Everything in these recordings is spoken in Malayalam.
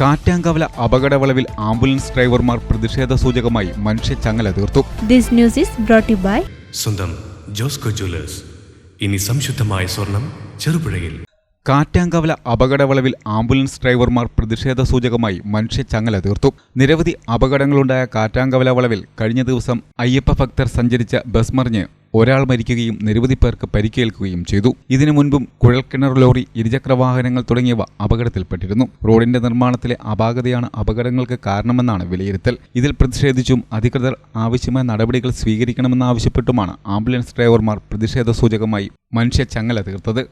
കാറ്റാങ്കവല അപകടവളവിൽ ആംബുലൻസ് ഡ്രൈവർമാർ പ്രതിഷേധ സൂചകമായി മനുഷ്യ ചങ്ങല തീർത്തു. This news is brought to you by സ്വന്തം ജോസ്കോ ജ്വല്ലേഴ്സ്. ഇനി സംശുദ്ധമായ സ്വർണം ചെറുപുഴയിൽ. കാറ്റാങ്കവല അപകടവളവിൽ ആംബുലൻസ് ഡ്രൈവർമാർ പ്രതിഷേധ സൂചകമായി മനുഷ്യ ചങ്ങല തീർത്തു. നിരവധി അപകടങ്ങളുണ്ടായ കാറ്റാങ്കവല വളവിൽ കഴിഞ്ഞ ദിവസം അയ്യപ്പ ഭക്തർ സഞ്ചരിച്ച ബസ് മറിഞ്ഞ് ഒരാൾ മരിക്കുകയും നിരവധി പേർക്ക് പരിക്കേൽക്കുകയും ചെയ്തു. ഇതിനു മുൻപും കുഴൽക്കിണർ ലോറി ഇരുചക്ര വാഹനങ്ങൾ തുടങ്ങിയവ അപകടത്തിൽപ്പെട്ടിരുന്നു. റോഡിന്റെ നിർമ്മാണത്തിലെ അപാകതയാണ് അപകടങ്ങൾക്ക് കാരണമെന്നാണ് വിലയിരുത്തൽ. ഇതിൽ പ്രതിഷേധിച്ചും അധികൃതർ ആവശ്യമായ നടപടികൾ സ്വീകരിക്കണമെന്നാവശ്യപ്പെട്ടുമാണ് ആംബുലൻസ് ഡ്രൈവർമാർ പ്രതിഷേധ സൂചകമായി മനുഷ്യ ചങ്ങല തീർത്തത്.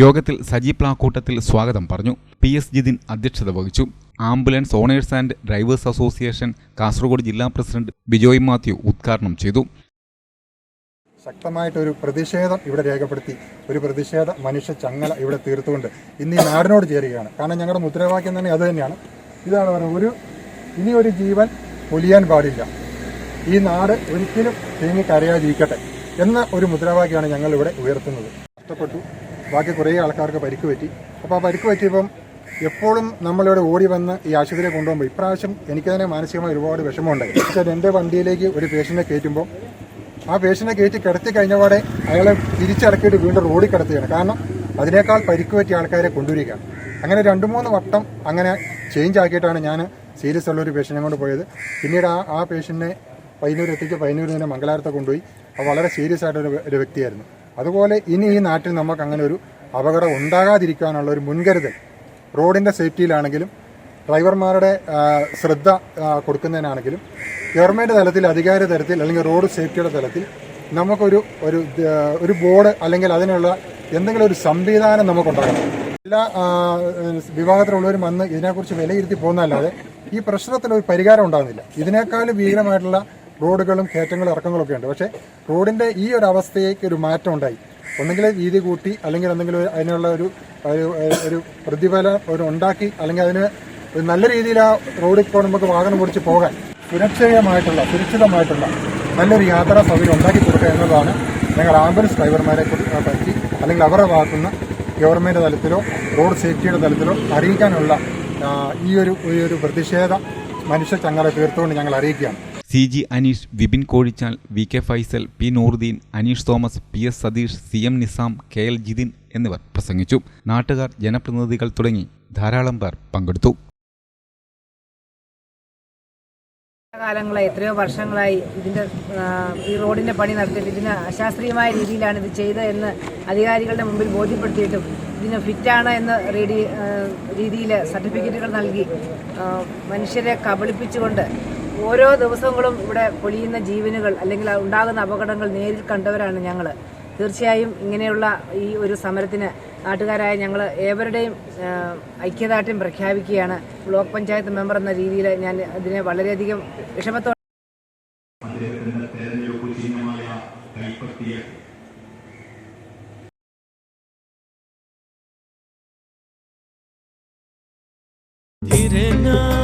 യോഗത്തിൽ സജി പ്ലാക്കൂട്ടത്തിൽ സ്വാഗതം പറഞ്ഞു. പി എസ് ജിതിൻ അധ്യക്ഷത വഹിച്ചു. Ambulance owners and drivers association Kasaragod ജില്ലാ പ്രസിഡന്റ് ബിജോയ് മാത്യു ഉദ്ഘാടനം ചെയ്തു. ശക്തമായിട്ടൊരു പ്രതിഷേധം ഇവിടെ രേഖപ്പെടുത്തി. ഒരു പ്രതിഷേധ മനുഷ്യ ചങ്ങല ഇവിടെ തീർത്തുകൊണ്ട് ഇന്ന് ഈ നാടിനോട് ചേരുകയാണ്. കാരണം ഞങ്ങളുടെ മുദ്രാവാക്യം തന്നെ അത് തന്നെയാണ്. ഇതാണ് പറയുന്നത് ഒരു ഇനി ഒരു ജീവൻ പൊലിയാൻ പാടില്ല. ഈ നാട് ഒരിക്കലും തേങ്ങി കരയാതിരിക്കട്ടെ എന്ന ഒരു മുദ്രാവാക്യമാണ് ഞങ്ങൾ ഇവിടെ ഉയർത്തുന്നത്. കഷ്ടപ്പെട്ടു ബാക്കി കുറേ ആൾക്കാർക്ക് പരിക്ക് പറ്റി. അപ്പോൾ ആ പരിക്ക് പറ്റിയപ്പം എപ്പോഴും നമ്മളിവിടെ ഓടി വന്ന് ഈ ആശുപത്രിയെ കൊണ്ടുപോകുമ്പോൾ ഇപ്രാവശ്യം എനിക്ക് തന്നെ മാനസികമായി ഒരുപാട് വിഷമമുണ്ടായി. പക്ഷേ എന്റെ വണ്ടിയിലേക്ക് ഒരു പേഷ്യന്റിനെ കയറ്റുമ്പോൾ ആ പേഷ്യന്റിനെ കയറ്റി കിടത്തി കഴിഞ്ഞ കഴിഞ്ഞപാടെ അയാളെ തിരിച്ചിറക്കിയിട്ട് വീണ്ടും റോഡിൽ കിടത്തുകയാണ്. കാരണം അതിനേക്കാൾ പരിക്ക് പറ്റിയ ആൾക്കാരെ കൊണ്ടുവരികയാണ് അങ്ങനെ രണ്ട് മൂന്ന് വട്ടം അങ്ങനെ ചേഞ്ച് ആക്കിയിട്ടാണ് ഞാൻ സീരിയസ് ഉള്ള ഒരു പേഷ്യനെ കൊണ്ട് പോയത്. പിന്നീട് ആ ആ പേഷ്യന്റിനെ പയ്യന്നൂർ എത്തിച്ച് പയ്യന്നൂർ തന്നെ മംഗലാരത്തെ കൊണ്ടുപോയി. അപ്പോൾ വളരെ സീരിയസ് ആയിട്ടൊരു ഒരു വ്യക്തിയായിരുന്നു. അതുപോലെ ഇനി ഈ നാട്ടിൽ നമുക്ക് അങ്ങനെ ഒരു അപകടം ഉണ്ടാകാതിരിക്കാനുള്ള ഒരു മുൻകരുതൽ റോഡിന്റെ സേഫ്റ്റിയിലാണെങ്കിലും ഡ്രൈവർമാരുടെ ശ്രദ്ധ കൊടുക്കുന്നതിനാണെങ്കിലും ഗവൺമെന്റ് തലത്തിൽ അധികാര തലത്തിൽ അല്ലെങ്കിൽ റോഡ് സേഫ്റ്റിയുടെ തലത്തിൽ നമുക്കൊരു ഒരു ഒരു ബോർഡ് അല്ലെങ്കിൽ അതിനുള്ള എന്തെങ്കിലും ഒരു സംവിധാനം നമുക്കുണ്ടാകണം. എല്ലാ വിഭാഗത്തിലുള്ളവരും വന്ന് ഇതിനെക്കുറിച്ച് വിലയിരുത്തി പോകുന്നതല്ലാതെ ഈ പ്രശ്നത്തിന് ഒരു പരിഹാരം ഉണ്ടാകുന്നില്ല. ഇതിനേക്കാളും ഭീകരമായിട്ടുള്ള റോഡുകളും കയറ്റങ്ങളും ഇറക്കങ്ങളും ഒക്കെ ഉണ്ട്. പക്ഷേ റോഡിന്റെ ഈ ഒരു അവസ്ഥയ്ക്ക് ഒരു മാറ്റം ഉണ്ടായി. ഒന്നെങ്കിൽ വീതി കൂട്ടി അല്ലെങ്കിൽ എന്തെങ്കിലും അതിനുള്ള ഒരു ഒരു പ്രതിഫലം ഒരു ഉണ്ടാക്കി അല്ലെങ്കിൽ അതിന് നല്ല രീതിയിൽ ആ റോഡിൽ ഇപ്പോൾ നമുക്ക് വാഹനം ഓടിച്ച് പോകാൻ സുരക്ഷിതമായിട്ടുള്ള സുരക്ഷിതമായിട്ടുള്ള നല്ലൊരു യാത്രാ സൗകര്യം ഉണ്ടാക്കി കൊടുക്കുക എന്നതാണ് ഞങ്ങൾ ആംബുലൻസ് ഡ്രൈവർമാരെ പറ്റി അല്ലെങ്കിൽ അവരുടെ ഭാഗത്തുനിന്ന് ഗവൺമെന്റ് തലത്തിലോ റോഡ് സേഫ്റ്റിയുടെ തലത്തിലോ അറിയിക്കാനുള്ള ഈ ഒരു ഒരു പ്രതിഷേധ മനുഷ്യ ചങ്ങല തീർത്തുകൊണ്ട് ഞങ്ങൾ അറിയിക്കുകയാണ്. C G Aneesh Vipin Kozhichal V K Faisal P Nooruddin Aneesh Thomas P S Sathish C M Nizam K L Jithin എന്നിവർ പ്രസംഗിച്ചു. നാട്ടുകാർ ജനപ്രതിനിധികൾ തുടങ്ങി ധാരാളം പേർ പങ്കെടുത്തു. കാലങ്ങളായി എത്രയോ വർഷങ്ങളായി ഇതിന്റെ ഈ റോഡിന്റെ പണി നടത്തിയിട്ട് ഇതിന് അശാസ്ത്രീയമായ രീതിയിലാണ് ഇത് ചെയ്തത് എന്ന് അധികാരികളുടെ മുമ്പിൽ ബോധ്യപ്പെടുത്തിയിട്ടും ഇതിന് ഫിറ്റാണ് എന്ന രീതിയിൽ സർട്ടിഫിക്കറ്റുകൾ നൽകി മനുഷ്യരെ കബളിപ്പിച്ചുകൊണ്ട് ഓരോ ദിവസങ്ങളും ഇവിടെ പൊലിയുന്ന ജീവനുകൾ അല്ലെങ്കിൽ ഉണ്ടാകുന്ന അപകടങ്ങൾ നേരിൽ കണ്ടവരാണ് ഞങ്ങൾ തീർച്ചയായും ഇങ്ങനെയുള്ള ഈ ഒരു സമരത്തിന് നാട്ടുകാരായ ഞങ്ങൾ ഏവരുടെയും ഐക്യദാർഢ്യം പ്രഖ്യാപിക്കുകയാണ്. ബ്ലോക്ക് പഞ്ചായത്ത് മെമ്പർ എന്ന രീതിയിൽ ഞാൻ അതിനെ വളരെയധികം വിഷമത്തോടെ ചില